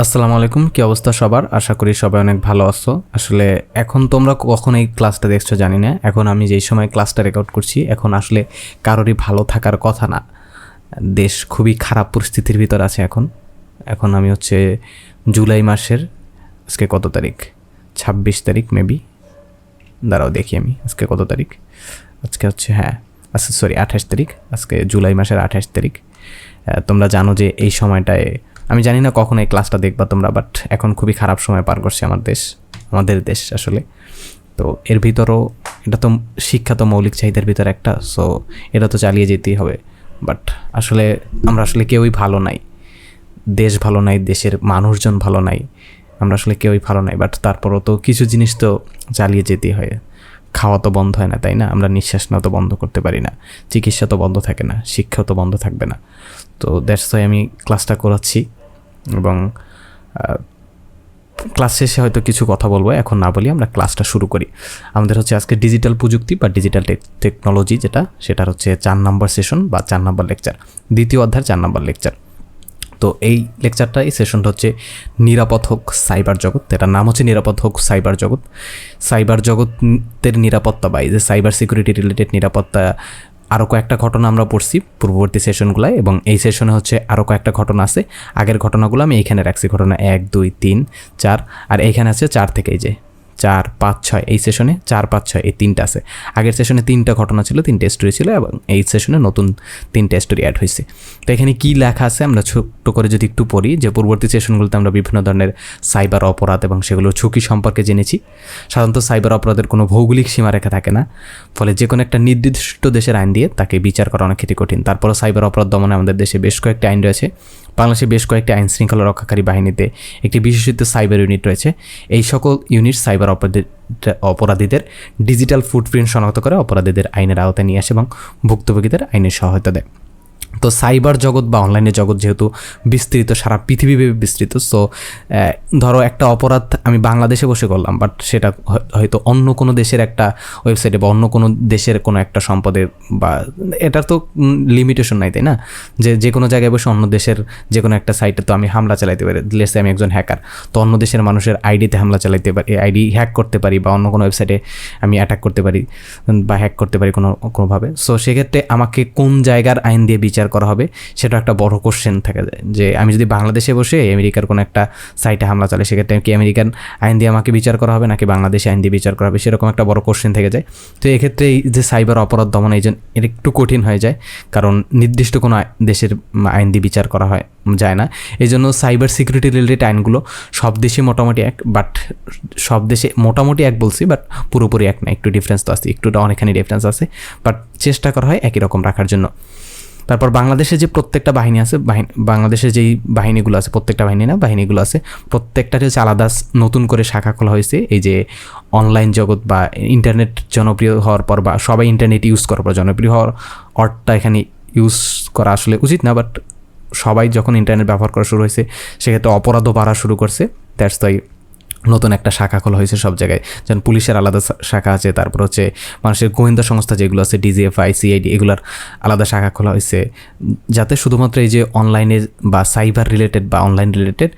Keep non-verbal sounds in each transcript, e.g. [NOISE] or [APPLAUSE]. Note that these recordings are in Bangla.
আসসালামু আলাইকুম, কি অবস্থা সবার? আশা করি সবাই অনেক ভালো আছো। আসলে এখন তোমরা কখন এই ক্লাসটা দেখছ জানি না। এখন আমি যেই সময় ক্লাসটা রেকর্ড করছি, এখন আসলে কারোরই ভালো থাকার কথা না। দেশ খুবই খারাপ পরিস্থিতির ভিতর আছে এখন। এখন আমি হচ্ছে জুলাই মাসের, আজকে কত তারিখ? ছাব্বিশ তারিখ মেবি দাঁড়াও দেখি আমি, আজকে কত তারিখ? আজকে হচ্ছে হ্যাঁ আজকে সরি আঠাশ তারিখ। আজকে জুলাই মাসের আঠাশ তারিখ। তোমরা জানো যে এই সময়টায় আমি জানি না কখন এই ক্লাসটা দেখবা তোমরা বাট এখন খুবই খারাপ সময় পার করছে আমার দেশ, আমাদের দেশ আসলে। তো এর ভিতরও এটা তো শিক্ষা তো মৌলিক চাহিদার ভিতর একটা সো এটা তো চালিয়ে যেতেই হবে। বাট আসলে আমরা আসলে কেউই ভালো নাই। দেশ ভালো নাই, দেশের মানুষজন ভালো নাই, আমরা আসলে কেউই ভালো নাই বাট তারপরও তো কিছু জিনিস তো চালিয়ে যেতেই হয়। খাওয়া তো বন্ধ হয় না, তাই না? আমরা নিঃশ্বাস নেওয়া তো বন্ধ করতে পারি না। চিকিৎসা তো বন্ধ থাকে না, শিক্ষা তো বন্ধ থাকবে না। তো দ্যাটস ওয়াই আমি ক্লাসটা করাচ্ছি। এবং ক্লাস শেষে হয়তো কিছু কথা বলব, এখন না বলি আমরা ক্লাসটা শুরু করি। আমাদের হচ্ছে আজকে ডিজিটাল প্রযুক্তি বা ডিজিটাল টেকনোলজি যেটা, সেটার হচ্ছে চার নম্বর সেশন বা চার নম্বর লেকচার দ্বিতীয় অধ্যায় চার নম্বর লেকচার তো এই লেকচারটা এই সেশনটা হচ্ছে নিরাপদ হোক সাইবার জগৎ। এটার নাম হচ্ছে নিরাপদ হোক সাইবার জগৎ। সাইবার জগতের নিরাপত্তা বা এই যে সাইবার সিকিউরিটি রিলেটেড নিরাপত্তা আরও কয়েকটা ঘটনা আমরা পড়ছি পূর্ববর্তী সেশনগুলায় এবং এই সেশনে হচ্ছে আরও কয়েকটা ঘটনা আছে। আগের ঘটনাগুলো আমি এইখানে রাখছি। ঘটনা এক, দুই, তিন, চার, আর এইখানে আছে চার থেকে যে চার পাঁচ ছয়, এই সেশনে চার পাঁচ ছয়, এই তিনটা আছে। আগের সেশনে তিনটা ঘটনা ছিল, তিনটে স্টোরি ছিল এবং এই সেশনে নতুন তিনটে স্টোরি অ্যাড হয়েছে তো এখানে কী লেখা আছে আমরা ছোট্ট করে যদি একটু পড়ি, যে পূর্ববর্তী সেশনগুলোতে আমরা বিভিন্ন ধরনের সাইবার অপরাধ এবং সেগুলোর ঝুঁকি সম্পর্কে জেনেছি। সাধারণত সাইবার অপরাধের কোনো ভৌগোলিক সীমারেখা থাকে না, ফলে যে কোনো একটা নির্দিষ্ট দেশের আইন দিয়ে তাকে বিচার করা অনেক ক্ষেত্রে কঠিন। তারপরে সাইবার অপরাধ দমনে আমাদের দেশে বেশ কয়েকটি আইন রয়েছে। বাংলাদেশে বেশ কয়েকটি আইন শৃঙ্খলা রক্ষাকারী বাহিনীতে একটি বিশেষিত সাইবার ইউনিট রয়েছে। এই সকল ইউনিট সাইবার অপরাধীদের অপরাধীদের ডিজিটাল ফুটপ্রিন্ট শনাক্ত করে অপরাধীদের আইনের আওতায় নিয়ে আসে এবং ভুক্তভোগীদের আইনের সহায়তা দেয়। তো সাইবার জগৎ বা অনলাইনের জগৎ যেহেতু বিস্তৃত, সারা পৃথিবীব্যাপী বিস্তৃত সো ধরো একটা অপরাধ আমি বাংলাদেশে বসে করলাম বাট সেটা হয়- হয়তো অন্য কোনো দেশের একটা ওয়েবসাইটে বা অন্য কোনো দেশের কোনো একটা সম্পদে বা এটার তো লিমিটেশন নাই, তাই না? যে যে কোনো জায়গায় বসে অন্য দেশের যে কোনো একটা সাইটে তো আমি হামলা চালাইতে পারি লেসে আমি একজন হ্যাকার তো অন্য দেশের মানুষের আইডিতে হামলা চালাইতে পারি আইডি হ্যাক করতে পারি বা অন্য কোনো ওয়েবসাইটে আমি অ্যাটাক করতে পারি বা হ্যাক করতে পারি কোনো, কোনোভাবে। সো সেক্ষেত্রে আমাকে কোন জায়গার আইন দিয়ে বিচার করা হবে, সেটা একটা বড় কোশ্চেন থাকে যে আমি যদি বাংলাদেশে বসে আমেরিকার কোনো একটা সাইটে হামলা চালাই, সেক্ষেত্রে কি আমেরিকান আইন দিয়ে আমাকে বিচার করা হবে, নাকি বাংলাদেশে আইন দিয়ে বিচার করা হবে? সেরকম একটা বড় কোশ্চেন থেকে যায়। তো এক্ষেত্রে এই যে সাইবার অপরাধ দমন, এই জন্য এর একটু কঠিন হয়ে যায়, কারণ নির্দিষ্ট কোনো দেশের আইন দিয়ে বিচার করা হয়, যায় না। এই জন্য সাইবার সিকিউরিটি রিলেটেড আইনগুলো সব দেশে মোটামুটি এক বাট সব দেশে মোটামুটি এক বলছি বাট পুরোপুরি এক না, একটু ডিফারেন্স তো আছে, একটুটা অনেকখানি ডিফারেন্স আছে বাট চেষ্টা করা হয় একই রকম রাখার জন্য। তারপর বাংলাদেশে যে প্রত্যেকটা বাহিনী আছে বাংলাদেশে যেই বাহিনীগুলো আছে, প্রত্যেকটা বাহিনী না, বাহিনীগুলো আছে প্রত্যেকটার হচ্ছে আলাদা নতুন করে শাখা খোলা হয়েছে। এই যে অনলাইন জগৎ বা ইন্টারনেট জনপ্রিয় হওয়ার পর বা সবাই ইন্টারনেট ইউজ করার পর জনপ্রিয় হওয়ার অর্থটা এখানে ইউজ করা আসলে উচিত না বাট সবাই যখন ইন্টারনেট ব্যবহার করা শুরু হয়েছে, সেক্ষেত্রে অপরাধও বাড়া শুরু করছে। দ্যাটস তাই নতুন একটা শাখা খোলা হয়েছে সব জায়গায়। যেমন পুলিশের আলাদা শাখা আছে, তারপর হচ্ছে মানুষের গোয়েন্দা সংস্থা যেগুলো আছে ডিজিএফআই সিআইডি এগুলোর আলাদা শাখা খোলা হয়েছে। যাতে শুধুমাত্র এই যে অনলাইনে বা সাইবার রিলেটেড বা অনলাইন রিলেটেড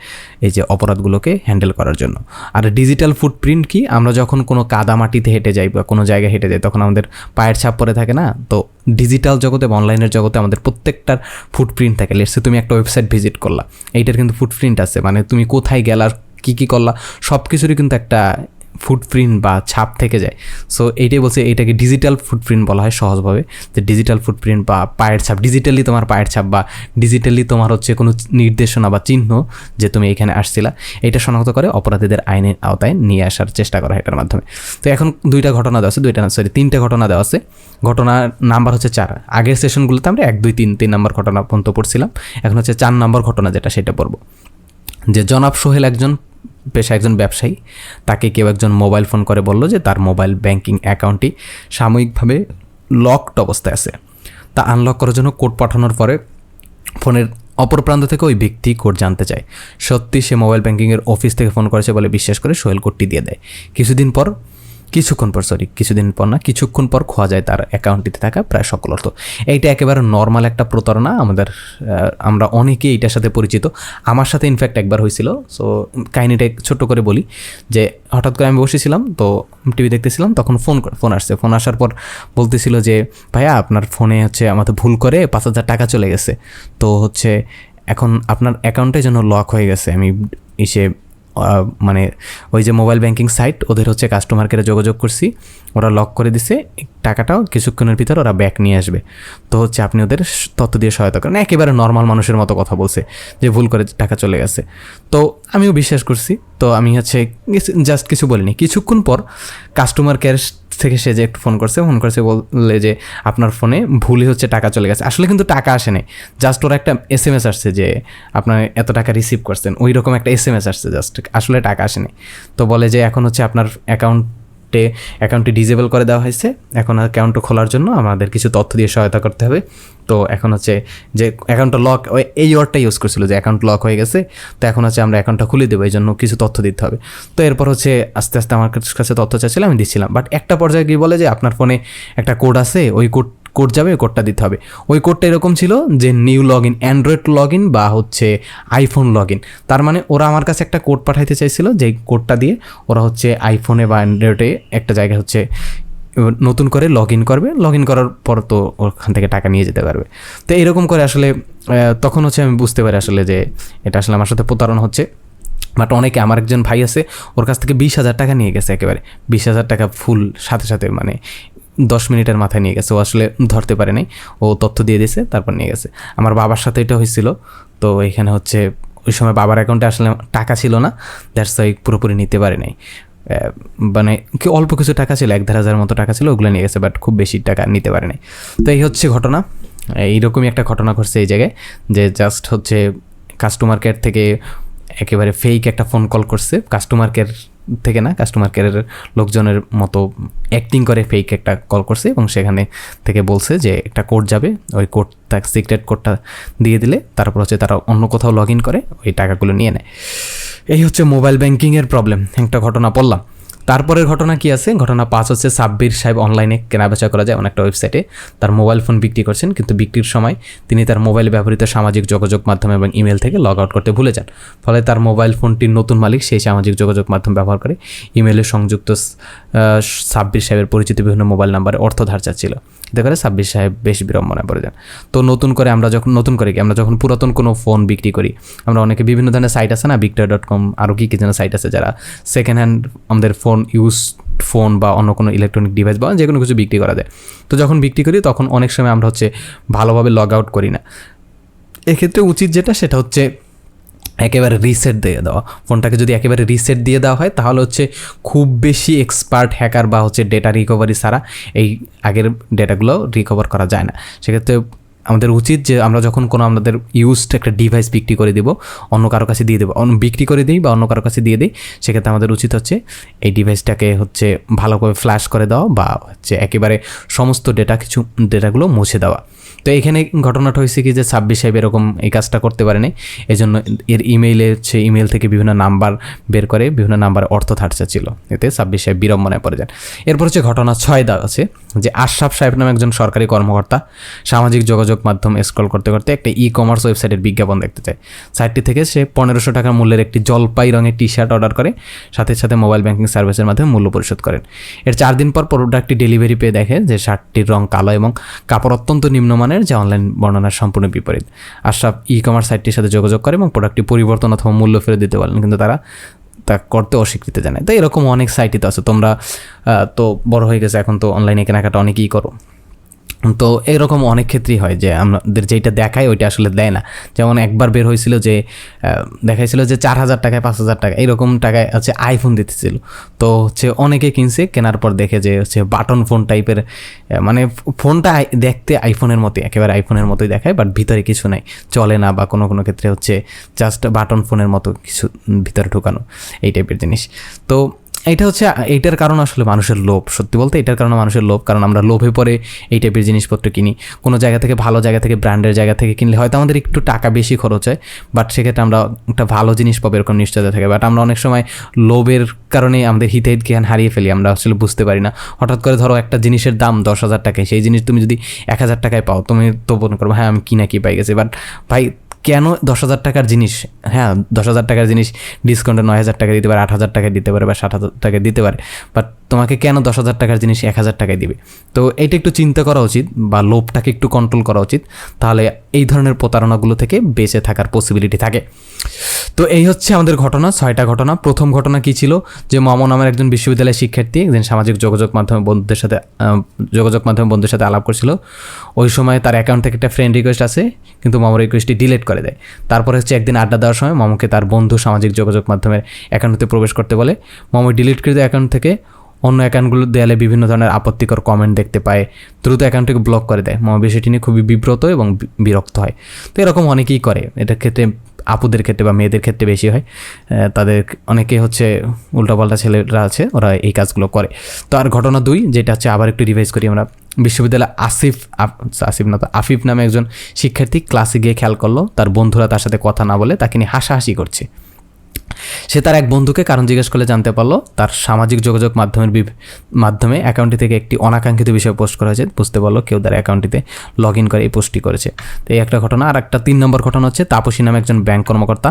এই যে অপরাধগুলোকে হ্যান্ডেল করার জন্য। আর ডিজিটাল ফুটপ্রিন্ট কি? আমরা যখন কোনো কাদা মাটিতে হেঁটে যাই বা কোনো জায়গায় হেঁটে যাই, তখন আমাদের পায়ের ছাপ পরে থাকে না? তো ডিজিটাল জগতে বা অনলাইনের জগতে আমাদের প্রত্যেকটার ফুটপ্রিন্ট থাকে। লেটসে তুমি একটা ওয়েবসাইট ভিজিট করলা, এইটার কিন্তু ফুটপ্রিন্ট আছে। মানে তুমি কোথায় গেলা কী কী করলা সব কিছুরই কিন্তু একটা ফুটপ্রিন্ট বা ছাপ থেকে যায়। সো এইটাই বলছে এটাকে ডিজিটাল ফুটপ্রিন্ট বলা হয় সহজভাবে। যে ডিজিটাল ফুটপ্রিন্ট বা পায়ের ছাপ ডিজিটালি তোমার পায়ের ছাপ বা ডিজিটালি তোমার হচ্ছে কোনো নির্দেশনা বা চিহ্ন যে তুমি এখানে আসছিলা এটা শনাক্ত করে অপরাধীদের আইনের আওতায় নিয়ে আসার চেষ্টা করা হয় এটার মাধ্যমে। তো এখন দুইটা ঘটনা দেওয়া আছে, দুইটা সরি তিনটে ঘটনা দেওয়া আছে। ঘটনার নাম্বার হচ্ছে চার। আগের সেশনগুলোতে আমরা এক, দুই, তিন তিন নম্বর ঘটনা পর্যন্ত পড়ছিলাম। এখন হচ্ছে চার নম্বর ঘটনা যেটা, সেটা পড়ব। যে জনাব সোহেল একজন পেশা একজন ব্যবসায়ী, তাকে কেউ একজন মোবাইল ফোন করে বলল যে তার মোবাইল ব্যাংকিং অ্যাকাউন্টটি সাময়িকভাবে লকড অবস্থায় আছে। তা আনলক করার জন্য কোড পাঠানোর পরে ফোনের অপর প্রান্ত থেকে ওই ব্যক্তি কোড জানতে চায়। সত্যি সে মোবাইল ব্যাঙ্কিংয়ের অফিস থেকে ফোন করেছে বলে বিশ্বাস করে সোহেল কোডটি দিয়ে দেয়। কিছুদিন পর কিছুক্ষণ পর সরি কিছুদিন পর না, কিছুক্ষণ পর খোয়া যায় তার অ্যাকাউন্টটিতে থাকা প্রায় সকল অর্থ। এইটা একেবারে নর্মাল একটা প্রতারণা, আমাদের আমরা অনেকেই এইটার সাথে পরিচিত। আমার সাথে ইনফ্যাক্ট একবার হয়েছিল সো কাহিনিটা ছোট্ট করে বলি, যে হঠাৎ করে আমি বসেছিলাম, তো টিভি দেখতেছিলাম, তখন ফোন ফোন আসছে। ফোন আসার পর বলতেছিল যে, ভাইয়া, আপনার ফোনে হচ্ছে আমাদের ভুল করে পাঁচ হাজার টাকা চলে গেছে। তো হচ্ছে এখন আপনার অ্যাকাউন্টে যেন লক হয়ে গেছে। আমি এসে মানে ওই যে মোবাইল ব্যাংকিং সাইট ওদের হচ্ছে কাস্টমার কেয়ারে যোগাযোগ করছি। ওরা লক করে দিছে টাকাটাও কিছুক্ষণের ভিতর ওরা ব্যাক নিয়ে আসবে। তো হচ্ছে আপনি ওদের তথ্য দিয়ে সহায়তা করেন। একেবারে নর্মাল মানুষের মতো কথা বলছে যে ভুল করে টাকা চলে গেছে। তো আমিও বিশ্বাস করছি। তো আমি হচ্ছে জাস্ট কিছু বলিনি। কিছুক্ষণ পর কাস্টমার কেয়ার থেকে সে যে একটু ফোন করছে ফোন করছে বললে যে আপনার ফোনে ভুলই হচ্ছে, টাকা চলে গেছে। আসলে কিন্তু টাকা আসে নাই। জাস্ট ওরা একটা এস এম এস আসছে যে আপনার এত টাকা রিসিভ করছেন। ওই রকম একটা এস এম এস আসছে জাস্ট আসলে টাকা আসেনি তো বলে যে এখন হচ্ছে আপনার অ্যাকাউন্টে অ্যাকাউন্টটি ডিজেবল করে দেওয়া হয়েছে। এখন অ্যাকাউন্টটা খোলার জন্য আমাদের কিছু তথ্য দিয়ে সহায়তা করতে হবে। তো এখন হচ্ছে যে অ্যাকাউন্টটা লক এই ওয়ার্ডটা ইউজ করছিল যে অ্যাকাউন্ট লক হয়ে গেছে। তো এখন হচ্ছে আমরা অ্যাকাউন্টটা খুলে দেবো এই জন্য কিছু তথ্য দিতে হবে। তো এরপর হচ্ছে আস্তে আস্তে আমার কাছে তথ্য চাচ্ছিলাম আমি দিচ্ছিলাম। বাট একটা পর্যায়ে গিয়ে বলে যে আপনার ফোনে একটা কোড আছে, ওই কোড কোড যাবে, ওই কোডটা দিতে হবে। ওই কোডটা এরকম ছিল যে new log in android log in বা হচ্ছে আইফোন লগ ইন তার মানে ওরা আমার কাছে একটা কোড পাঠাইতে চাইছিল যে কোডটা দিয়ে ওরা হচ্ছে আইফোনে বা অ্যান্ড্রয়েডে একটা জায়গায় হচ্ছে নতুন করে লগ ইন করবে। লগ ইন করার পর তো ওখান থেকে টাকা নিয়ে যেতে পারবে। তো এরকম করে আসলে তখন হচ্ছে আমি বুঝতে পারি আসলে যে এটা আসলে আমার সাথে প্রতারণা হচ্ছে। বাট অনেকে, আমার একজন ভাই আছে, ওর কাছ থেকে বিশ হাজার টাকা নিয়ে গেছে একেবারে। বিশ হাজার টাকা ফুল, সাথে সাথে মানে দশ মিনিটের মাথায় নিয়ে গেছে। ও আসলে ধরতে পারে নাই। ও তথ্য দিয়ে দিয়েছে, তারপর নিয়ে গেছে। আমার বাবার সাথে এটা হয়েছিল। তো এখানে হচ্ছে, ওই সময় বাবার অ্যাকাউন্টে আসলে টাকা ছিল না। দ্যাটস ওয়াই পুরোপুরি নিতে পারে নাই। মানে কি অল্প কিছু টাকা ছিল, এক দেড় হাজার মতো টাকা ছিল, ওগুলো নিয়ে গেছে বাট খুব বেশি টাকা নিতে পারে নাই। তো এই হচ্ছে ঘটনা। এইরকমই একটা ঘটনা ঘটছে এই জায়গায়, যে জাস্ট হচ্ছে কাস্টমার কেয়ার থেকে একেবারে ফেক একটা ফোন কল করছে। কাস্টমার কেয়ার থেকে না কাস্টমার কেয়ারের লোকজনের মতো অ্যাক্টিং করে ফেক একটা কল করছে এবং সেখানে থেকে বলছে যে একটা কোড যাবে, ওই কোডটা সিক্রেট কোডটা দিয়ে দিলে তারপর হচ্ছে তারা অন্য কোথাও লগ ইন করে, ওই টাকাগুলো নিয়ে নেয়। এই হচ্ছে মোবাইল ব্যাঙ্কিংয়ের প্রবলেম একটা ঘটনা পড়লাম তারপরের ঘটনা কি আছে? ঘটনা পাঁচ হচ্ছে সাব্বির সাহেব অনলাইনে কেনাবেচা করা যায় এমন একটা ওয়েবসাইটে তার মোবাইল ফোন বিক্রি করছেন, কিন্তু বিক্রির সময় তিনি তার মোবাইল ব্যবহৃত সামাজিক যোগাযোগ মাধ্যম এবং ইমেল থেকে লগ আউট করতে ভুলে যান। ফলে তার মোবাইল ফোনটির নতুন মালিক সেই সামাজিক যোগাযোগ মাধ্যম ব্যবহার করে ইমেলে সংযুক্ত সাব্বির সাহেবের পরিচিত বিভিন্ন মোবাইল নাম্বারে অর্থ ধার চাচ্ছিল। করে সাব্বির সাহেব বেশ বিড়ম্বনায় পড়ে যান। তো নতুন করে আমরা যখন নতুন করে কি, আমরা যখন পুরাতন কোনো ফোন বিক্রি করি, আমরা অনেকে বিভিন্ন ধরনের সাইট আছে না বিক্টর ডট কম আরও কী কী যেন সাইট আছে যারা সেকেন্ড হ্যান্ড আমাদের ফোন ইউজ ফোন বা অন্য কোনো ইলেকট্রনিক ডিভাইস বা যে কোনো কিছু বিক্রি করা যায়। তো যখন বিক্রি করি, তখন অনেক সময় আমরা হচ্ছে ভালোভাবে লগ আউট করি না। এক্ষেত্রে উচিত যেটা, সেটা হচ্ছে একেবারে রিসেট দিয়ে দেওয়া। ফোনটাকে যদি একেবারে রিসেট দিয়ে দেওয়া হয়, তাহলে হচ্ছে খুব বেশি এক্সপার্ট হ্যাকার বা হচ্ছে ডেটা রিকভারি ছাড়া এই আগের ডেটাগুলো রিকভার করা যায় না। সেক্ষেত্রে আমাদের উচিত যে আমরা যখন কোনো আমাদের ইউজড একটা ডিভাইস বিক্রি করে দিব, অন্য কারও কাছে দিয়ে দেবো, অন্য বিক্রি করে দিই বা অন্য কারও কাছে দিয়ে দিই, সেক্ষেত্রে আমাদের উচিত হচ্ছে এই ডিভাইসটাকে হচ্ছে ভালোভাবে ফ্ল্যাশ করে দেওয়া বা হচ্ছে একেবারে সমস্ত ডেটা কিছু ডেটাগুলো মুছে দেওয়া। তো এখানে ঘটনাটা হয়েছে কি যে ছাব্বিশ সাহেব এরকম এই কাজটা করতে পারেনি। এই জন্য এর ইমেইলে হচ্ছে ইমেল থেকে বিভিন্ন নাম্বার বের করে, বিভিন্ন নাম্বার অর্থ থাটসা ছিল। এতে ছাব্বিশ সাহেব বিড়ম্বনায় পড়ে যান। এরপর হচ্ছে ঘটনা ছয় দা আছে যে আশরাফ সাহেব নামে একজন সরকারি কর্মকর্তা সামাজিক যোগাযোগ মাধ্যম স্ক্রল করতে করতে একটা ই কমার্স ওয়েবসাইটের বিজ্ঞাপন দেখতে চায়। সাইটটি থেকে সে পনেরোশো টাকা মূল্যের একটি জলপাই রঙের টি শার্ট অর্ডার করে, সাথে সাথে মোবাইল ব্যাংকিং সার্ভিসের মাধ্যমে মূল্য পরিশোধ করেন। এর চার দিন পর প্রোডাক্টটি ডেলিভারি পেয়ে দেখে যে শার্টটির রং কালো এবং কাপড় অত্যন্ত নিম্নমানের যা অনলাইন বর্ণনার সম্পূর্ণ বিপরীত। আশরাফ ই কমার্স সাইটটির সাথে যোগাযোগ করে এবং প্রোডাক্টটি পরিবর্তন অথবা মূল্য ফেরত দিতে পারেন কিন্তু তারা তা করতে অস্বীকৃতি জানায়। তো এরকম অনেক সাইটই তো আছে। তোমরা তো বড় হয়ে গেছে, এখন তো অনলাইনে কেনাকাটা অনেকেই করো। তো এরকম অনেক ক্ষেত্রেই হয় যে আমাদের যেটা দেখায় ওইটা আসলে দেয় না। যেমন একবার বের হয়েছিল যে দেখাইছিল যে চার হাজার টাকায়, পাঁচ হাজার টাকা এরকম টাকায় হচ্ছে আইফোন দিতেছিল। তো হচ্ছে অনেকে কিনছে, কেনার পর দেখে যে হচ্ছে বাটন ফোন টাইপের মানে ফোনটা দেখতে আইফোনের মতোই, একেবারে আইফোনের মতোই দেখায় বাট ভিতরে কিছু নাই। চলে না বা কোনো কোনো ক্ষেত্রে হচ্ছে জাস্ট বাটন ফোনের মতো কিছু ভিতরে ঢুকানো, এই টাইপের জিনিস। তো এইটা হচ্ছে এইটার কারণ আসলে মানুষের লোভ। সত্যি বলতে এটার কারণে মানুষের লোভ, কারণ আমরা লোভে পরে এই টাইপের জিনিসপত্র কিনি। কোনো জায়গা থেকে, ভালো জায়গা থেকে ব্র্যান্ডের জায়গা থেকে কিনলে হয়তো আমাদের একটু টাকা বেশি খরচ হয় বাট সেক্ষেত্রে আমরা একটা ভালো জিনিস পাবো এরকম নিশ্চয়তা থাকে। বাট আমরা অনেক সময় লোভের কারণে আমাদের হিতাহিত জ্ঞান হারিয়ে ফেলি, আমরা আসলে বুঝতে পারি না। হঠাৎ করে ধরো একটা জিনিসের দাম দশ হাজার টাকায়, সেই জিনিস তুমি যদি এক হাজার টাকায় পাও, তুমি তো মনে করব হ্যাঁ আমি কিনা কি পাই গেছি। বাট ভাই কেন দশ হাজার টাকার জিনিস? হ্যাঁ দশ হাজার টাকার জিনিস ডিসকাউন্টে নয় হাজার টাকা দিতে পারে, আট হাজার টাকা দিতে পারে বা ষাট হাজার টাকা দিতে পারে। বাট তোমাকে কেন দশ হাজার টাকার জিনিস এক হাজার টাকায় দিবে? তো এটা একটু চিন্তা করা উচিত বা লোভটাকে একটু কন্ট্রোল করা উচিত। তাহলে এই ধরনের প্রতারণাগুলো থেকে বেঁচে থাকার পসিবিলিটি থাকে। তো এই হচ্ছে আমাদের ঘটনা, ছয়টা ঘটনা। প্রথম ঘটনা কি ছিল? যে মামন নামের একজন বিশ্ববিদ্যালয়ের শিক্ষার্থী একদিন সামাজিক যোগাযোগ মাধ্যমে বন্ধুদের সাথে যোগাযোগ মাধ্যমে বন্ধুদের সাথে আলাপ করছিল। ওই সময় তার অ্যাকাউন্ট থেকে একটা ফ্রেন্ড রিকোয়েস্ট আছে কিন্তু মামুর রিকোয়েস্টটি ডিলিট করে দেয়। তারপরে হচ্ছে একদিন আড্ডা দেওয়ার সময় মামুকে তার বন্ধু সামাজিক যোগাযোগ মাধ্যমের অ্যাকাউন্টে প্রবেশ করতে বলে। মামু ডিলিট করে দেয় অ্যাকাউন্ট থেকে। অন্য অ্যাকাউন্টগুলো দেয়ালে বিভিন্ন ধরনের আপত্তিকর কমেন্ট দেখতে পায়। দ্রুত অ্যাকাউন্টটিকে ব্লক করে দেয়। মামা বিষয়টি নিয়ে খুবই বিব্রত এবং বিরক্ত হয়। তো এরকম অনেকেই করে। এটার ক্ষেত্রে, আপুদের ক্ষেত্রে বা মেয়েদের ক্ষেত্রে বেশি হয়। তাদের অনেকে হচ্ছে উল্টাপাল্টা ছেলেরা আছে, ওরা এই কাজগুলো করে। তো আর ঘটনা দুই, যেটা হচ্ছে আবার একটু রিভাইজ করি আমরা। বিশ্ববিদ্যালয়ে আসিফ আসিফ না তো আফিফ নামে একজন শিক্ষার্থী ক্লাসে গিয়ে খেয়াল করল। তার বন্ধুরা তার সাথে কথা না বলে তাকে নিয়ে হাসাহাসি করছে। সে তার এক বন্ধুকে কারণ জিজ্ঞেস করলে জানতে পারল, তার সামাজিক যোগাযোগ মাধ্যমের মাধ্যমে অ্যাকাউন্টটি থেকে একটি অনাকাঙ্ক্ষিত বিষয় পোস্ট করা হয়েছে। বুঝতে পারল কেউ তার অ্যাকাউন্টটিতে লগ ইন করে এই পোস্টটি করেছে। তো এই একটা ঘটনা। আর একটা তিন নম্বর ঘটনা হচ্ছে, তাপসী নামে একজন ব্যাংক কর্মকর্তা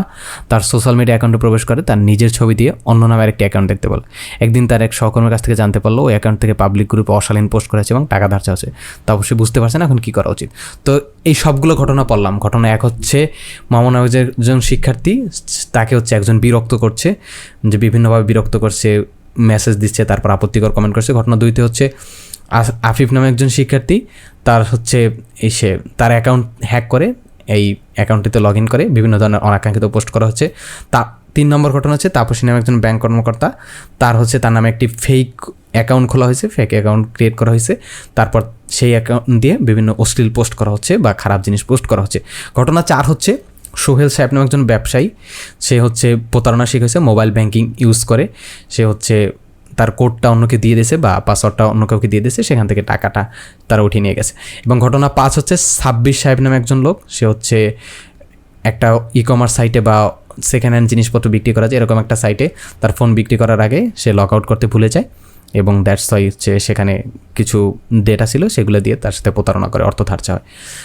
তার সোশ্যাল মিডিয়া অ্যাকাউন্টে প্রবেশ করে, তার নিজের ছবি দিয়ে অন্য নামের একটি অ্যাকাউন্ট দেখতে পেল একদিন তার এক সহকর্মীর কাছ থেকে জানতে পারল ওই অ্যাকাউন্ট থেকে পাবলিক গ্রুপে অশালীন পোস্ট করেছে এবং টাকা ধার চাচ্ছে তাপসী বুঝতে পারছে না এখন কী করা উচিত। তো এই সবগুলো ঘটনা পড়লাম ঘটনা এক হচ্ছে মামুন নামে একজন শিক্ষার্থী, তাকে হচ্ছে একজন বিরক্ত করছে, যে বিভিন্নভাবে বিরক্ত করছে মেসেজ দিচ্ছে, তারপর আপত্তিকর কমেন্ট করছে। ঘটনা দুইতে হচ্ছে আফিফ নামে একজন শিক্ষার্থী, তার হচ্ছে এই সে তার অ্যাকাউন্ট হ্যাক করে, এই অ্যাকাউন্টটিতে লগ ইন করে, বিভিন্ন ধরনের অনাকাঙ্ক্ষিত পোস্ট করা হচ্ছে। তা তিন নম্বর ঘটনা হচ্ছে তাপসী নামে একজন ব্যাংক কর্মকর্তা। তার হচ্ছে তার নামে একটি ফেক অ্যাকাউন্ট খোলা হয়েছে ফেক অ্যাকাউন্ট ক্রিয়েট করা হয়েছে। তারপর সেই অ্যাকাউন্ট দিয়ে বিভিন্ন অশ্লীল পোস্ট করা হচ্ছে বা খারাপ জিনিস পোস্ট করা হচ্ছে। ঘটনা চার হচ্ছে, সোহেল সাহেব নামে একজন ব্যবসায়ী, সে হচ্ছে প্রতারণা শিখেছে মোবাইল ব্যাংকিং ইউজ করে। সে হচ্ছে তার কোডটা অন্যকে দিয়ে দিয়েছে বা পাসওয়ার্ডটা অন্য কাউকে দিয়ে দিয়েছে, সেখান থেকে টাকাটা তারা উঠিয়ে নিয়ে গেছে। এবং ঘটনা পাঁচ হচ্ছে সাব্বির সাহেব নামে একজন লোক, সে হচ্ছে একটা ই কমার্স সাইটে বা সেকেন্ড হ্যান্ড জিনিসপত্র বিক্রি করা যায়। এরকম একটা সাইটে তার ফোন বিক্রি করার আগে সে লক আউট করতে ভুলে যায় এবং দ্যাটস ওয়াই হচ্ছে সেখানে কিছু ডেটা ছিল, সেগুলো দিয়ে তার সাথে প্রতারণা করে, অর্থ ধার্য হয়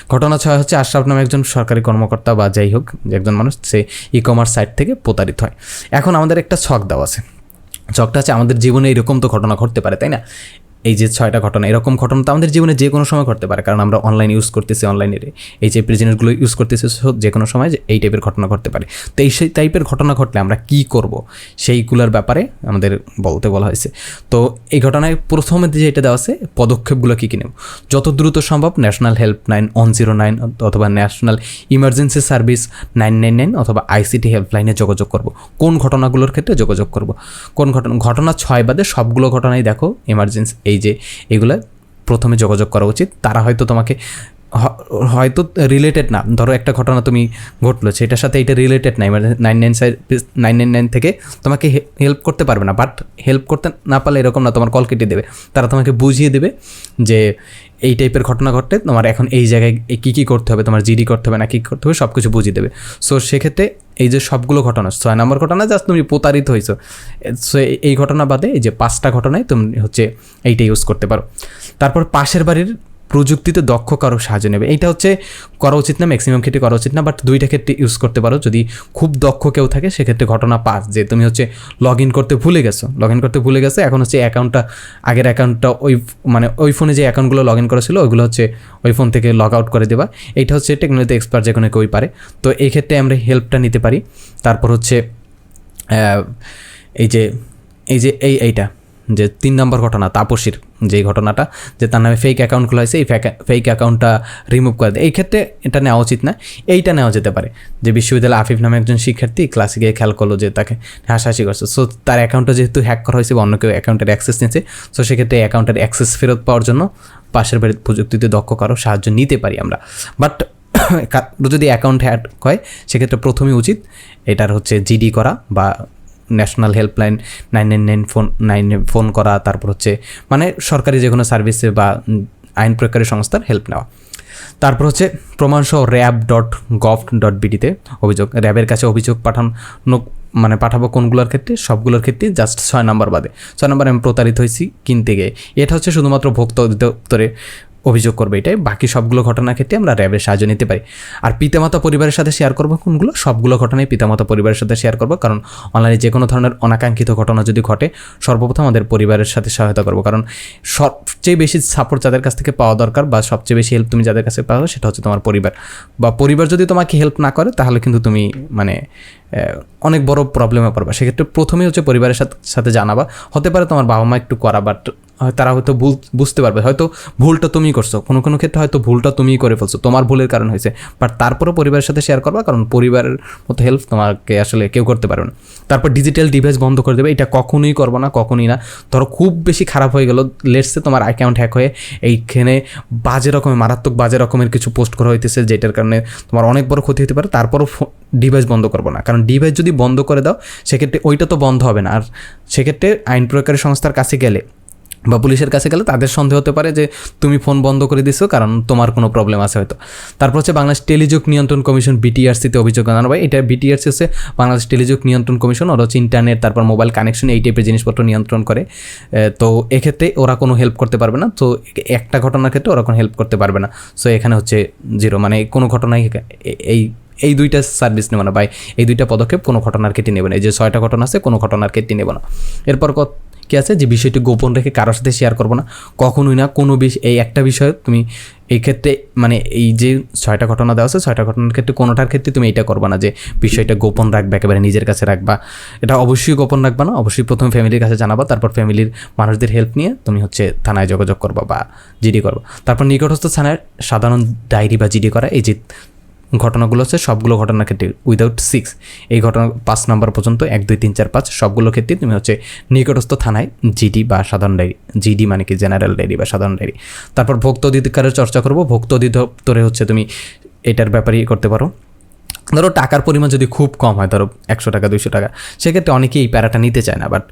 ঘটনা ছয় হচ্ছে, আশরাফ নামে একজন সরকারি কর্মকর্তা বা যাই হোক একজন মানুষ, সে ই কমার্স সাইট থেকে প্রতারিত হয়। এখন আমাদের একটা ছক দেওয়া আছে। ছকটা আছে আমাদের জীবনে এরকম তো ঘটনা ঘটতে পারে, তাই না? এই যে ছয়টা ঘটনা, এরকম ঘটনা তো আমাদের জীবনে যে কোনো সময় ঘটতে পারে, কারণ আমরা অনলাইন ইউজ করতেছি অনলাইনে এই যে প্রেজেন্টগুলো ইউজ করতেছি যে কোনো সময় যে এই টাইপের ঘটনা ঘটতে পারে। তো এই সেই টাইপের ঘটনা ঘটলে আমরা কি করব? সেইগুলোর ব্যাপারে আমাদের বলতে বলা হয়েছে। তো এই ঘটনায় প্রথমে যেটা দেওয়া আছে, পদক্ষেপগুলো কী কী নেব? যত দ্রুত সম্ভব national help helpline one zero nine অথবা national emergency service nine nine nine অথবা আইসিটি হেল্পলাইনে যোগাযোগ করব। কোন ঘটনাগুলোর ক্ষেত্রে যোগাযোগ করব? কোন ঘটনা ঘটনা ছয় বাদে সবগুলো ঘটনাই দেখো ইমার্জেন্সি এই যে এগুলা প্রথমে যোগাযোগ করা উচিত। তারা হয়তো তোমাকে হয়তো রিলেটেড না। ধরো একটা ঘটনা তুমি ঘটলো, সেটার সাথে এটা রিলেটেড নাই। মানে nine nine nine nine nine থেকে তোমাকে হেল্প করতে পারবে না বাট হেল্প করতে না পারলে এরকম না, তোমার কল কেটে দেবে। তারা তোমাকে বুঝিয়ে দেবে যে এই টাইপের ঘটনা ঘটলে তোমার এখন এই জায়গায় কী কী করতে হবে, তোমার জিডি করতে হবে, না কী করতে হবে সব কিছু বুঝিয়ে দেবে। সো সেক্ষেত্রে এই যে সবগুলো ঘটনা, ছয় নম্বর ঘটনা জাস্ট তুমি প্রতারিত হয়েছো সো এই ঘটনা বাদে এই যে পাঁচটা ঘটনায় তুমি হচ্ছে এইটা ইউজ করতে পারো। তারপর পাশের বাড়ির প্রযুক্তিতে দক্ষ কারও সাহায্য নেবে। এইটা হচ্ছে করা উচিত না ম্যাক্সিমাম ক্ষেত্রে করা উচিত না বাট দুইটা ক্ষেত্রে ইউজ করতে পারো। যদি খুব দক্ষ কেউ থাকে, সেক্ষেত্রে ঘটনা পাস। যে তুমি হচ্ছে লগ ইন করতে ভুলে গেছো লগ ইন করতে ভুলে গেছো, এখন হচ্ছে অ্যাকাউন্টটা আগের অ্যাকাউন্টটা ওই মানে ওই ফোনে যে অ্যাকাউন্টগুলো লগ ইন করা ছিল, ওইগুলো হচ্ছে ওই ফোন থেকে লগ আউট করে দেবা। এইটা হচ্ছে টেকনোলজিতে এক্সপার্ট যে কোনো কেউই পারে। তো এই ক্ষেত্রে আমরা হেল্পটা নিতে পারি। তারপর হচ্ছে এই যে এই যে, এই, এইটা, যে তিন নম্বর ঘটনা, তাপসীর। যে ঘটনাটা, যে তার নামে ফেক অ্যাকাউন্ট খোলা হয়েছে, এই ফেক অ্যাকাউন্টটা রিমুভ করে দেয়। এই ক্ষেত্রে এটা নেওয়া উচিত না, এইটা নেওয়া যেতে পারে। যে বিশ্ববিদ্যালয়ে আফিফ নামে একজন শিক্ষার্থী ক্লাসে গিয়ে খেয়াল করল যে তাকে হাসাহাসি করছে। সো তার অ্যাকাউন্টটা যেহেতু হ্যাক করা হয়েছে বা অন্য কেউ অ্যাকাউন্টের অ্যাক্সেস নিয়েছে সো সেক্ষেত্রে অ্যাকাউন্টের অ্যাক্সেস ফেরত পাওয়ার জন্য পাশের বাড়ির প্রযুক্তিতে দক্ষ কারও সাহায্য নিতে পারি আমরা। বাট [COUGHS] যদি অ্যাকাউন্ট হ্যাক হয়, সেক্ষেত্রে প্রথমেই উচিত এটার হচ্ছে জিডি করা বা national helpline nine nine nine phone নাইনে ফোন করা, তারপর হচ্ছে মানে সরকারি যে কোনো সার্ভিসে বা আইন প্রয়োগকারী সংস্থার হেল্প নেওয়া। তারপর হচ্ছে প্রমাণসহ র্যাব ডট গভ ডট বিডিতে অভিযোগ র্যাবের কাছে অভিযোগ পাঠানো মানে পাঠাবো কোনগুলোর ক্ষেত্রে? সবগুলোর ক্ষেত্রে জাস্ট ছয় নম্বর বাদে। ছয় নম্বর আমি প্রতারিত হয়েছি কিনতে গিয়ে। এটা হচ্ছে শুধুমাত্র ভোক্তা অধিদপ্তরে অভিযোগ করবে এটাই। বাকি সবগুলো ঘটনার ক্ষেত্রে আমরা র্যাবের সাহায্য নিতে পারি। আর পিতামাতা পরিবারের সাথে শেয়ার করব কোনগুলো? সবগুলো ঘটনাই পিতামাতা পরিবারের সাথে শেয়ার করব। কারণ অনলাইনে যে কোনো ধরনের অনাকাঙ্ক্ষিত ঘটনা যদি ঘটে, সর্বপ্রথম আমাদের পরিবারের সাথে সহায়তা করব। কারণ সবচেয়ে বেশি সাপোর্ট যাদের কাছ থেকে পাওয়া দরকার বা সবচেয়ে বেশি হেল্প তুমি যাদের কাছে পাও সেটা হচ্ছে তোমার পরিবার। বা পরিবার যদি তোমাকে হেল্প না করে, তাহলে কিন্তু তুমি মানে অনেক বড় প্রবলেমে পড়বা। সেক্ষেত্রে প্রথমেই হচ্ছে পরিবারের সাথে সাথে জানাবা। হতে পারে তোমার বাবা মা একটু করা বাট তারা হয়তো ভুল, বুঝতে পারবে। হয়তো ভুলটা তুমি করছ। কোনো কোনো ক্ষেত্রে হয়তো ভুলটা তুমিই করে ফেলছো। তোমার ভুলের কারণ হয়েছে। বাট তারপরেও পরিবারের সাথে শেয়ার করবা, কারণ পরিবারের মতো হেল্প তোমাকে আসলে কেউ করতে পারবে না। তারপর ডিজিটাল ডিভাইস বন্ধ করে দেবে। এটা কখনোই করব না, কখনোই না। ধরো খুব বেশি খারাপ হয়ে গেল। লেটসে তোমার অ্যাকাউন্ট হ্যাক হয়ে এইখানে বাজে রকমের, মারাত্মক বাজে রকমের কিছু পোস্ট করা হইতেছে, যেটার কারণে তোমার অনেক বড় ক্ষতি হতে পারে। তারপরও ডিভাইস বন্ধ করব না। কারণ ডিভাইস যদি বন্ধ করে দাও, সেক্ষেত্রে ওইটা তো বন্ধ হবে না। আর সেক্ষেত্রে আইন প্রয়োগকারী সংস্থার কাছে গেলে বা পুলিশের কাছে গেলে তাদের সন্দেহ হতে পারে যে তুমি ফোন বন্ধ করে দিছো, কারণ তোমার কোনো প্রবলেম আছে হয়তো। তারপর হচ্ছে বাংলাদেশ টেলিযোগ নিয়ন্ত্রণ কমিশন বিটিআরসিতে অভিযোগ জানানো হয়। এটা বিটিআরসি হচ্ছে বাংলাদেশ টেলিযোগ নিয়ন্ত্রণ কমিশন ওরা হচ্ছে ইন্টারনেট তারপর মোবাইল কানেকশন এই টাইপের জিনিসপত্র নিয়ন্ত্রণ করে। তো এক্ষেত্রে ওরা কোনো হেল্প করতে পারবে না। তো একটা ঘটনার ক্ষেত্রে ওরা কোনো হেল্প করতে পারবে না। সো এখানে হচ্ছে জিরো মানে কোনো ঘটনাই এই এই দুইটা সার্ভিস নেবে না বা এই দুইটা পদক্ষেপ কোনো ঘটনার ক্ষেত্রে নেবে না। এই যে ছয়টা ঘটনা আছে, কোনো ঘটনার ক্ষেত্রে নেবে না। এরপর কি আছে? যে বিষয়টি গোপন রেখে কারোর সাথে শেয়ার করব না। কখনোই না, কোনো বিষয় এই একটা বিষয় তুমি এই ক্ষেত্রে মানে এই যে ছয়টা ঘটনা দেওয়া আছে, ছয়টা ঘটনার ক্ষেত্রে কোনোটার ক্ষেত্রে তুমি এটা করবা না যে বিষয়টা গোপন রাখবে, একেবারে নিজের কাছে রাখবা। এটা অবশ্যই গোপন রাখবা না, অবশ্যই প্রথমে ফ্যামিলির কাছে জানাবা, তারপর ফ্যামিলির মানুষদের হেল্প নিয়ে তুমি হচ্ছে থানায় যোগাযোগ করবা বা জিডি করবা। তারপর নিকটস্থ থানায় সাধারণ ডায়েরি বা জিডি করা, এই যে ঘটনাগুলো হচ্ছে সবগুলো ঘটনার ক্ষেত্রে উইদাউট সিক্স এই ঘটনা পাঁচ নম্বর পর্যন্ত এক, দুই, তিন, চার, পাঁচ সবগুলো ক্ষেত্রে তুমি হচ্ছে নিকটস্থ থানায় জিডি বা সাধারণ ডায়েরি জিডি মানে কি জেনারেল ডায়েরি বা সাধারণ ডায়েরি। তারপর ভোক্ত অধিকারের চর্চা করব। ভোক্ত অধিদপ্তরে হচ্ছে তুমি এটার ব্যাপারেই করতে পারো। ধরো টাকার পরিমাণ যদি খুব কম হয়, ধরো একশো টাকা, দুইশো টাকা, সেক্ষেত্রে অনেকেই এই প্যারাটা নিতে চায় না বাট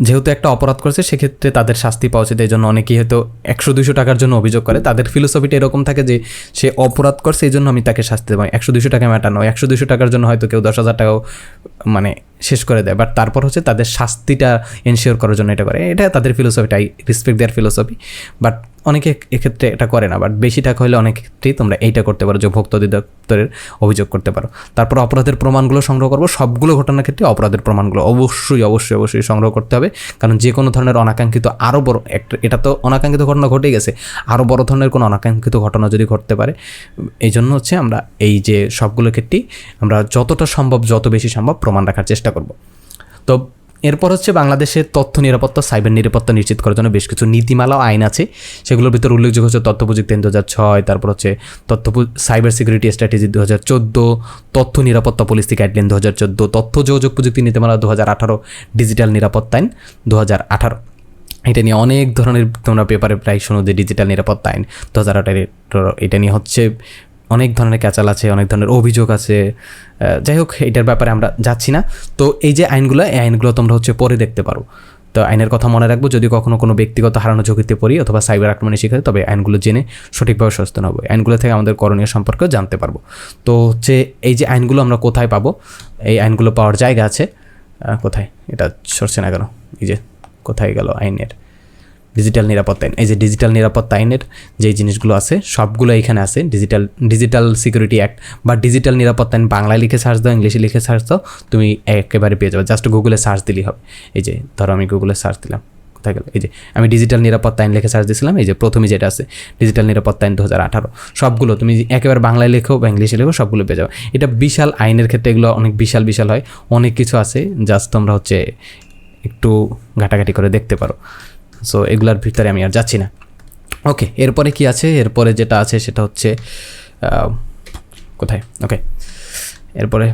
যেহেতু একটা অপরাধ করেছে, সেক্ষেত্রে তাদের শাস্তি পাওয়া উচিত। এই জন্য অনেকেই হয়তো একশো দুশো টাকার জন্য অভিযোগ করে। তাদের ফিলোসফিটা এরকম থাকে যে, সে অপরাধ করছে এই জন্য আমি তাকে শাস্তি দেবো। একশো দুশো টাকা ম্যাটার নয়। একশো দুশো টাকার জন্য হয়তো কেউ দশ হাজার টাকাও মানে শেষ করে দেয়। বাট তারপর হচ্ছে তাদের শাস্তিটা এনশিওর করার জন্য এটা করে। এটা তাদের ফিলোসফিটাই রেসপেক্ট দেওয়ার ফিলোসফি বাট অনেকে এক্ষেত্রে এটা করে না। বাট বেশি টাকা হলে অনেক ক্ষেত্রেই তোমরা এইটা করতে পারো যে ভোক্তা অধিদপ্তরের অভিযোগ করতে পারো। তারপর অপরাধের প্রমাণগুলো সংগ্রহ করব। সবগুলো ঘটনার ক্ষেত্রে অপরাধের প্রমাণগুলো অবশ্যই অবশ্যই অবশ্যই সংগ্রহ করতে হবে। কারণ যে কোনো ধরনের অনাকাঙ্ক্ষিত আরও বড় একটা, এটা তো অনাকাঙ্ক্ষিত ঘটনা ঘটে গেছে। আরও বড় ধরনের কোনো অনাকাঙ্ক্ষিত ঘটনা যদি ঘটতে পারে এই জন্য হচ্ছে আমরা এই যে সবগুলো ক্ষেত্রেই আমরা যতটা সম্ভব, যত বেশি সম্ভব প্রমাণ রাখার চেষ্টা করব। তো এরপর হচ্ছে বাংলাদেশের তথ্য নিরাপত্তা, সাইবার নিরাপত্তা নিশ্চিত করার জন্য বেশ কিছু নীতিমালা আইন আছে। সেগুলোর ভিতরে উল্লেখযোগ্য হচ্ছে তথ্য প্রযুক্তি দু হাজার ছয়, তারপর হচ্ছে তথ্য সাইবার সিকিউরিটি স্ট্র্যাটেজি দু হাজার চোদ্দ, তথ্য নিরাপত্তা পলিসি গাইডলাইন দু হাজার চোদ্দ, তথ্য যোগাযোগ প্রযুক্তি নীতিমালা দু হাজার আঠারো, ডিজিটাল নিরাপত্তা আইন দু হাজার আঠারো। এটা নিয়ে অনেক ধরনের তোমরা পেপারে প্রায় শোনো যে ডিজিটাল নিরাপত্তা আইন দু হাজার আঠারো, এটা নিয়ে হচ্ছে অনেক ধরনের ক্যাচাল আছে, অনেক ধরনের অভিযোগ আছে। যাই হোক, এটার ব্যাপারে আমরা যাচ্ছি না। তো এই যে আইনগুলো, এই আইনগুলো তোমরা হচ্ছে পরে দেখতে পারো। তো আইনের কথা মনে রাখব, যদি কখনো কোনো ব্যক্তিগত হারানো ঝুঁকিতে পড়ি অথবা সাইবার আক্রমণের শিকার, তবে আইনগুলো জেনে সঠিকভাবে সচেতন হব। আইনগুলো থেকে আমাদের করণীয় সম্পর্কে জানতে পারব। তো হচ্ছে এই যে আইনগুলো আমরা কোথায় পাবো? এই আইনগুলো পাওয়ার জায়গা আছে। কোথায়? এটা সরছে না কেন? এই যে কোথায় গেল আইনের? ডিজিটাল নিরাপত্তা আইন। এই যে ডিজিটাল নিরাপত্তা আইনের যে জিনিসগুলো আছে, সবগুলো এখানে আছে। ডিজিটাল ডিজিটাল সিকিউরিটি অ্যাক্ট বা ডিজিটাল নিরাপত্তা আইন বাংলায় লিখে সার্চ দাও ইংলিশে লিখে সার্চ দাও, তুমি একেবারে পেয়ে যাবে। জাস্ট গুগলে সার্চ দিলেই হবে। এই যে, ধরো আমি গুগলে সার্চ দিলাম, কোথায় গেল? এই যে, আমি ডিজিটাল নিরাপত্তা আইন লিখে সার্চ দিয়েছিলাম, এই যে প্রথমে যেটা আছে ডিজিটাল নিরাপত্তা আইন দু হাজার আঠারো। সবগুলো তুমি একেবারে বাংলায় লেখো বা ইংলিশে লেখো, সবগুলো পেয়ে যাবে। এটা বিশাল আইনের ক্ষেত্রে এগুলো অনেক বিশাল বিশাল হয়। অনেক কিছু আছে জাস্ট তোমরা হচ্ছে একটু ঘাটাঘাটি করে দেখতে পারো। সো এগুলার ভিতরে আমি আর যাচ্ছি না। ওকে এরপরে কি আছে? এরপরে যেটা আছে সেটা হচ্ছে কোথায়? ওকে এরপরে,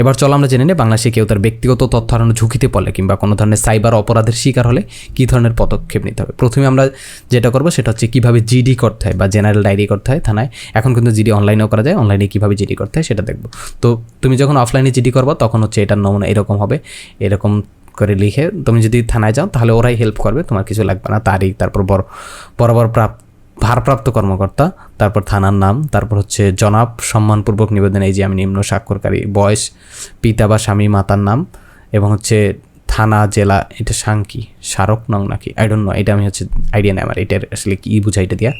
এবার চলো আমরা জেনে নিই বাংলাদেশে কেউ তার ব্যক্তিগত তথ্য হারানোর ঝুঁকিতে পড়লে কিংবা কোনো ধরনের সাইবার অপরাধের শিকার হলে কী ধরনের পদক্ষেপ নিতে হবে? প্রথমে আমরা যেটা করব সেটা হচ্ছে কীভাবে জিডি করতে হয় বা জেনারেল ডায়েরি করতে হয় থানায়। এখন কিন্তু জিডি অনলাইনেও করা যায়, অনলাইনে কীভাবে জিডি করতে হয় সেটা দেখব। তো তুমি যখন অফলাইনে জিডি করব তখন হচ্ছে এটার নমুনা এরকম হবে। এরকম করে লিখে তুমি যদি থানায় যাও, তাহলে ওরাই হেল্প করবে, তোমার কিছু লাগবে না। তারিখ, তারপর বড় বরাবর প্রাপ্ত ভারপ্রাপ্ত কর্মকর্তা, তারপর থানার নাম, তারপর হচ্ছে জনাব সম্মানপূর্বক নিবেদন, এই যে আমি নিম্ন স্বাক্ষরকারী, বয়স, পিতা বা স্বামী, মাতার নাম, এবং হচ্ছে থানা, জেলা, এটা সাংকি, স্মারক নং নাকি আই ডোন্ট নো এটা আমি হচ্ছে আইডিয়া নেই আমার, এটার আসলে কী বুঝা এটা দিয়া।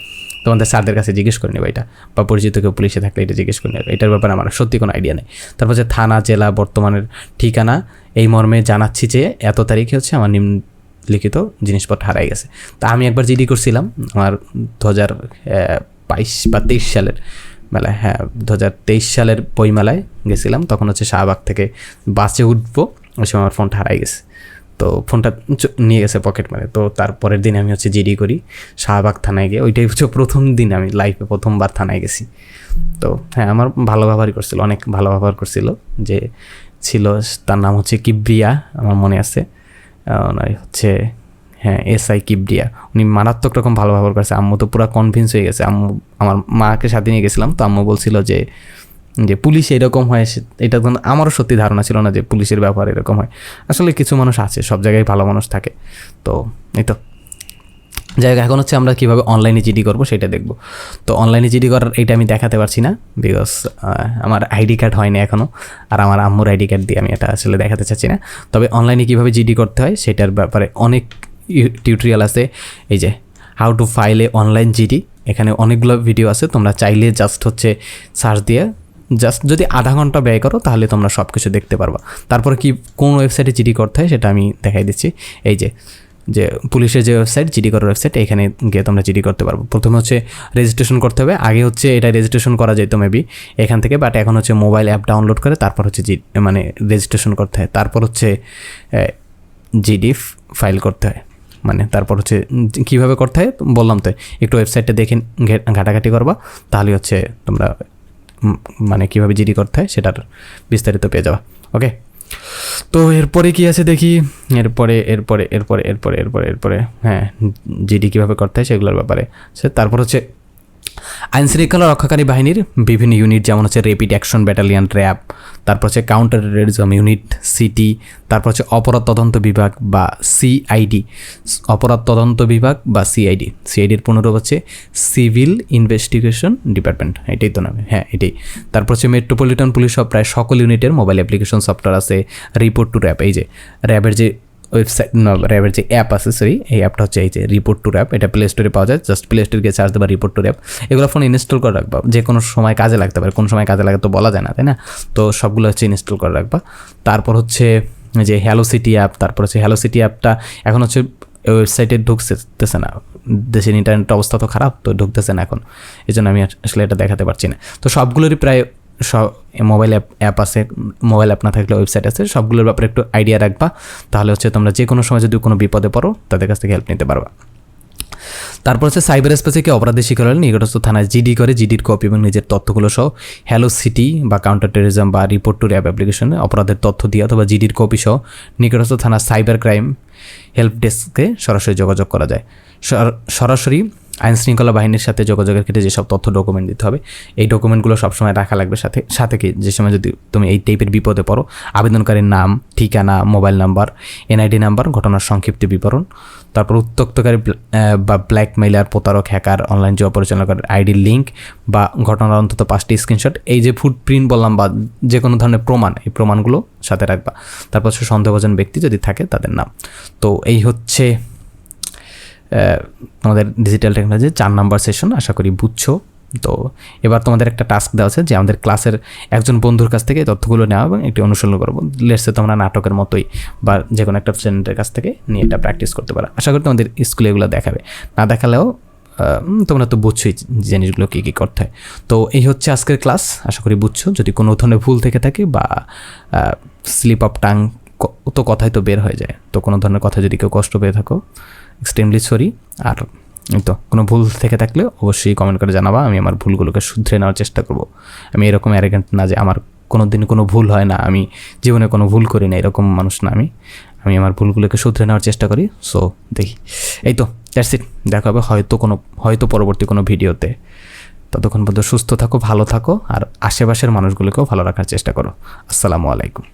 তোমাদের স্যারদের কাছে জিজ্ঞেস করে নেবে এটা, বা পরিচিত কেউ পুলিশে থাকলে এটা জিজ্ঞেস করে নেবে। এটার ব্যাপারে আমার সত্যি কোনো আইডিয়া নেই। তারপর হচ্ছে থানা, জেলা, বর্তমানের ঠিকানা, এই মর্মে জানাচ্ছি যে এত তারিখে হচ্ছে আমার নিম্ন লিখিত জিনিসপত্র হারাই গেছে। তা আমি একবার জিডি করছিলাম, আমার দু হাজার বাইশ বা তেইশ সালের মেলায় হ্যাঁ দু হাজার তেইশ সালের বইমেলায় গেছিলাম। তখন হচ্ছে শাহবাগ থেকে বাসে উঠবো, ওই সময় আমার ফোনটা হারাই গেছে। তো ফোনটা নিয়ে গেছে পকেট মারে তো তারপরের দিন আমি হচ্ছে জিডি করি, শাহবাগ থানায় গিয়ে। ওইটাই হচ্ছে প্রথম দিন আমি লাইফে প্রথমবার থানায় গেছি। তো হ্যাঁ আমার ভালো ব্যবহারই করছিল, অনেক ভালো ব্যবহার করছিল। যে ছিল, তার নাম হচ্ছে কিব্রিয়া, আমার মনে আছে। ওনার হচ্ছে হ্যাঁ এস আই কিবরিয়া। উনি মারাত্মক রকম ভালো ব্যবহার করছে। আম্মু তো পুরো কনভিন্স হয়ে গেছে। আম্মু, আমার মাকে সাথে নিয়ে গেছিলাম, তো আম্মু বলছিল যে যে পুলিশ এরকম হয় এটা তো আমারও সত্যি ধারণা ছিল না যে পুলিশের ব্যবহার এরকম হয়। আসলে কিছু মানুষ আছে, সব জায়গায় ভালো মানুষ থাকে। তো এই তো। যাই হোক, এখন হচ্ছে আমরা কীভাবে অনলাইনে জিডি করব সেটা দেখব। তো অনলাইনে জিডি করার এটা আমি দেখাতে পারছি না বিকজ আমার আইডি কার্ড হয়নি এখনও আর আমার আম্মুর আইডি কার্ড দিয়ে আমি এটা আসলে দেখাতে চাচ্ছি না। তবে অনলাইনে কীভাবে জিডি করতে হয় সেটার ব্যাপারে অনেক টিউটোরিয়াল আছে। এই যে how to file a online GD এখানে অনেকগুলো ভিডিও আছে, তোমরা চাইলে জাস্ট হচ্ছে সার্চ দিয়ে জাস্ট যদি আধা ঘণ্টা ব্যয় করো, তাহলে তোমরা সব কিছু দেখতে পারবা। তারপরে কি, কোন ওয়েবসাইটে জিডি করতে হয়, সেটা আমি দেখাই দিচ্ছি। এই যে যে পুলিশের যে ওয়েবসাইট জিডি করার ওয়েবসাইট এখানে গিয়ে তোমরা জিডি করতে পারব। প্রথমে হচ্ছে রেজিস্ট্রেশন করতে হবে। আগে হচ্ছে এটা রেজিস্ট্রেশন করা যেত মেবি এখান থেকে বাট এখন হচ্ছে মোবাইল অ্যাপ ডাউনলোড করে তারপর হচ্ছে জি মানে রেজিস্ট্রেশন করতে হয়। তারপর হচ্ছে জিডি ফাইল করতে হয়। মানে তারপর হচ্ছে কীভাবে করতে হয়, বললাম তো, একটু ওয়েবসাইটটা দেখে ঘাটাঘাটি করবা। তাহলে হচ্ছে তোমরা মানে কীভাবে জিডি করতে হয় সেটার বিস্তারিত পেয়ে যাওয়া ওকে তো এরপরে কি আছে দেখি? এরপরে এরপরে এরপরে এরপরে এরপরে এরপরে হ্যাঁ জিডি কীভাবে করতে হয় সেগুলোর ব্যাপারে। সে তারপর হচ্ছে আইন শৃঙ্খলা রক্ষাকারী বাহিনীর বিভিন্ন ইউনিট যেমন হচ্ছে রেপিড অ্যাকশন ব্যাটালিয়ন র্যাব তারপর হচ্ছে কাউন্টার টেরোরিজম ইউনিট সিটি তারপর হচ্ছে অপরাধ তদন্ত বিভাগ বা সিআইডি অপরাধ তদন্ত বিভাগ বা সিআইডি সিআইডির পুনরূপ হচ্ছে সিভিল ইনভেস্টিগেশন ডিপার্টমেন্ট এটাই তো নামে হ্যাঁ এটাই। তারপর হচ্ছে মেট্রোপলিটন পুলিশ প্রায় সকল ইউনিটের মোবাইল অ্যাপ্লিকেশন সফটওয়্যার আছে রিপোর্ট টু র্যাব এই যে র্যাবের যে ওয়েবসাইট র্যাবের যে অ্যাপ আছে সরি এই অ্যাপটা হচ্ছে এই যে রিপোর্ট টু র্যাপ এটা প্লে স্টোরে পাওয়া যায়। জাস্ট প্লে স্টোরে গিয়ে চার্জ দেবা রিপোর্ট টু র্যাপ এগুলো ফোন ইনস্টল করে রাখবা। যে কোনো সময় কাজে লাগতে পারে, কোন সময় কাজে লাগে তো বলা যায় না, তাই না? তো সবগুলো হচ্ছে ইনস্টল করে রাখবা। তারপর হচ্ছে যে হ্যালো সিটি অ্যাপ তারপর হচ্ছে হ্যালো সিটি অ্যাপটা এখন হচ্ছে ওয়েবসাইটে ঢুকতেছে না। দেশের ইন্টারনেট অবস্থা তো খারাপ, তো ঢুকতেছে না এখন। এই জন্য আমি আসলে এটা দেখাতে পারছি না। তো সবগুলোরই প্রায় সব মোবাইল অ্যাপ অ্যাপ আছে মোবাইল অ্যাপ না থাকলে ওয়েবসাইট আছে, সবগুলোর ব্যাপারে একটু আইডিয়া রাখবা। তাহলে হচ্ছে তোমরা যে কোনো সময় যদি কোনো বিপদে পড়ো, তাদের কাছ থেকে হেল্প নিতে পারবা। তারপর হচ্ছে সাইবার স্পেসে কি অপরাধী শিকার হলে নিকটস্থ থানায় জিডি করে জিডির কপি এবং নিজের তথ্যগুলো সহ হ্যালো সিটি বা কাউন্টার টেরিজম বা রিপোর্ট টু র্যাব অ্যাপ্লিকেশনে অপরাধের তথ্য দিয়ে অথবা জিডির কপি সহ নিকটস্থ থানা সাইবার ক্রাইম হেল্প ডেস্কে সরাসরি যোগাযোগ করা যায়। সর- সরাসরি আইন শৃঙ্খলা বাহিনীর সাথে যোগাযোগের ক্ষেত্রে যেসব তথ্য ডকুমেন্ট দিতে হবে, এই ডকুমেন্টগুলো সবসময় রাখা লাগবে সাথে সাথে কি যে সময় যদি তুমি এই টাইপের বিপদে পড়ো, আবেদনকারীর নাম, ঠিকানা মোবাইল নাম্বার এনআইডি নাম্বার ঘটনার সংক্ষিপ্ত বিবরণ, তারপর উত্তক্তকারী বা ব্ল্যাকমেইলার প্রতারক হ্যাকার অনলাইন জব পরিচালনা করার আইডি লিঙ্ক বা ঘটনার অন্তত পাঁচটি স্ক্রিনশট এই যে ফুটপ্রিন্ট বললাম বা যে কোনো ধরনের প্রমাণ, এই প্রমাণগুলো সাথে রাখবা। তারপর সন্দেহভাজন ব্যক্তি যদি থাকে তাদের নাম। তো এই হচ্ছে আহ, আমাদের ডিজিটাল টেকনোলজি চার নাম্বার সেশন আশা করি বুঝছ। তো এবার তোমাদের একটা টাস্ক দেওয়া আছে যে আমাদের ক্লাসের একজন বন্ধুর কাছ থেকে তথ্যগুলো নেওয়া এবং একটি অনুসরণ করব। লেটসে তোমরা নাটকের মতোই বা যে কোনো একটা স্টুডেন্টের কাছ থেকে নিয়ে এটা প্র্যাকটিস করতে পারো। আশা করি তোমাদের স্কুলে এগুলো দেখাবে। না দেখালেও তোমরা তো বুঝছোই জিনিসগুলো কী কী করতে হয়। তো এই হচ্ছে আজকের ক্লাস আশা করি বুঝছ। যদি কোনো ধরনের ভুল থেকে থাকে বা স্লিপ অফ টাং তো কথাই তো বের হয়ে যায়। তো কোনো ধরনের কথা যদি কেউ কষ্ট পেয়ে থাকো এক্সট্রিমলি সরি আর তো, কোনো ভুল থেকে থাকলে অবশ্যই কমেন্ট করে জানাবা, আমি আমার ভুলগুলোকে শুধরে নেওয়ার চেষ্টা করব। আমি এরকম অ্যারেগেন্ট না যে আমার কোনো দিন কোনো ভুল হয় না, আমি জীবনে কোনো ভুল করি না, এরকম মানুষ না আমি। আমি আমার ভুলগুলোকে শুধরে নেওয়ার চেষ্টা করি সো দেখি। এই তো দ্যাটস ইট দেখা হবে হয়তো কোনো, হয়তো পরবর্তী কোনো ভিডিওতে। ততক্ষণ পর্যন্ত সুস্থ থাকো, ভালো থাকো, আর আশেপাশের মানুষগুলোকেও ভালো রাখার চেষ্টা করো। আসসালামু আলাইকুম।